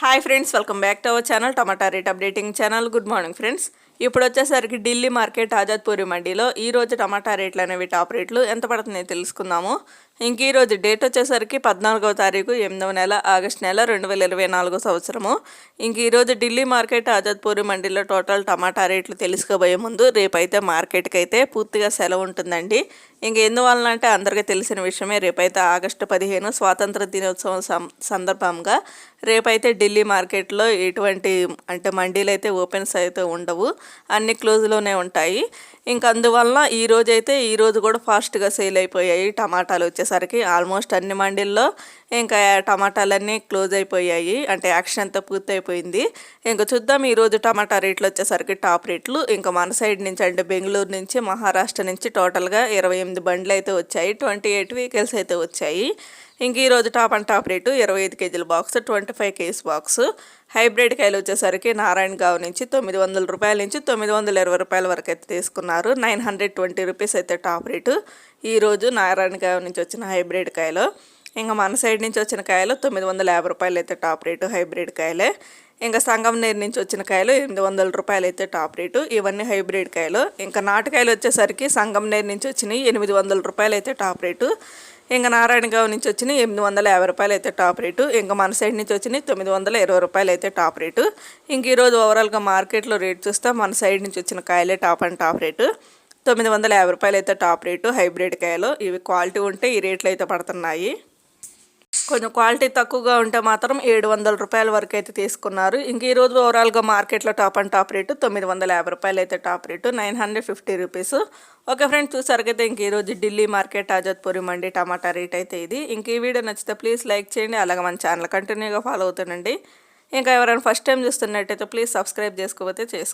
Hi friends welcome back to our channel tomato rate updating channel good morning friends ఇప్పుడు వచ్చేసరికి Delhi market ఆజాద్పూరి మండీలో ఈరోజు టమాటా రేట్లు అనేవి టాప్ రేట్లు. ఎంత పడుతున్నాయో తెలుసుకుందాము. ఇంక ఈరోజు డేట్ వచ్చేసరికి పద్నాలుగవ తారీఖు ఎనిమిదవ నెల ఆగస్ట్ నెల రెండు వేల ఇరవై నాలుగో సంవత్సరము. ఇంక ఈరోజు ఢిల్లీ మార్కెట్ ఆజాద్పూరి మండీలో టోటల్ టమాటా రేట్లు తెలుసుకోబోయే ముందు రేపైతే మార్కెట్కి అయితే పూర్తిగా సెలవు ఉంటుందండి. ఇంక ఎందువలన అంటే అందరికీ తెలిసిన విషయమే రేపైతే ఆగస్టు పదిహేను స్వాతంత్ర దినోత్సవం సందర్భంగా రేపైతే ఢిల్లీ మార్కెట్లో ఎటువంటి అంటే మండీలు అయితే ఓపెన్స్ అయితే ఉండవు. అన్ని క్లోజ్లోనే ఉంటాయి. ఇంక అందువలన ఈ రోజైతే అయితే ఈ రోజు కూడా ఫాస్ట్గా సేల్ అయిపోయాయి టమాటాలు వచ్చేసరికి ఆల్మోస్ట్ అన్ని మండీల్లో ఇంకా టమాటాలన్నీ క్లోజ్ అయిపోయాయి. అంటే యాక్షన్ అంతా పూర్తయిపోయింది. ఇంకా చూద్దాం ఈరోజు టమాటా రేట్లు వచ్చేసరికి టాప్ రేట్లు. ఇంకా మన సైడ్ నుంచి అంటే బెంగళూరు నుంచి మహారాష్ట్ర నుంచి టోటల్గా ఇరవై ఎనిమిది బండ్లు అయితే వచ్చాయి. ట్వంటీ ఎయిట్ వెహికల్స్ అయితే వచ్చాయి. ఇంక ఈరోజు టాప్ అండ్ టాప్ రేటు ఇరవై ఐదు కేజీల box twenty five KGs box. Hybrid కాయలు వచ్చేసరికి నారాయణగావ్ నుంచి తొమ్మిది వందల రూపాయల నుంచి తొమ్మిది వందల ఇరవై రూపాయల వరకు అయితే తీసుకున్నారు. నైన్ హండ్రెడ్ ట్వంటీ రూపీస్ అయితే టాప్ రేటు. ఈరోజు నారాయణగావ్ నుంచి వచ్చిన హైబ్రిడ్ కాయలు ఇంకా మన సైడ్ నుంచి వచ్చిన కాయలు తొమ్మిది వందల యాభై రూపాయలు అయితే టాప్ రేటు హైబ్రిడ్ కాయలే. ఇంకా సంగం నీరు నుంచి వచ్చిన కాయలు ఎనిమిది వందల రూపాయలు అయితే టాప్ రేటు. ఇవన్నీ హైబ్రిడ్ కాయలు. ఇంకా నాటుకాయలు వచ్చేసరికి సంగం నీరు నుంచి వచ్చినాయి ఎనిమిది వందల రూపాయలు అయితే టాప్ రేటు. ఇంకా నారాయణగావ్ నుంచి వచ్చినాయి ఎనిమిది వందల యాభై రూపాయలు అయితే టాప్ రేటు. ఇంకా మన సైడ్ నుంచి వచ్చినాయి తొమ్మిది వందల ఇరవై రూపాయలు అయితే టాప్ రేటు. ఇంక ఈరోజు ఓవరాల్గా మార్కెట్లో రేట్ చూస్తే మన సైడ్ నుంచి వచ్చిన కాయలే టాప్ అండ్ టాప్ రేటు. తొమ్మిది వందల యాభై రూపాయలు అయితే టాప్ రేటు. హైబ్రిడ్ కాయలు ఇవి క్వాలిటీ ఉంటే ఈ రేట్లు అయితే పడుతున్నాయి. కొంచెం క్వాలిటీ తక్కువగా ఉంటే మాత్రం ఏడు వందల రూపాయల వరకు అయితే తీసుకున్నారు. ఇంక ఈరోజు ఓవరాల్గా మార్కెట్లో టాప్ అండ్ టాప్ రేటు తొమ్మిది వందల యాభై రూపాయలు అయితే top rate nine hundred fifty rupees. Okay friends చూసారికైతే ఇంక ఈరోజు ఢిల్లీ మార్కెట్ ఆజాద్పూరి మండి టమాటా రేట్ అయితే ఇది. ఇంక ఈ వీడియో నచ్చితే ప్లీజ్ లైక్ చేయండి అలాగే మన ఛానల్ కంటిన్యూగా ఫాలో అవుతుండండి. ఇంకా ఎవరైనా ఫస్ట్ టైం చూస్తున్నట్టయితే ప్లీజ్ సబ్స్క్రైబ్ చేసుకోకపోతే చేసుకో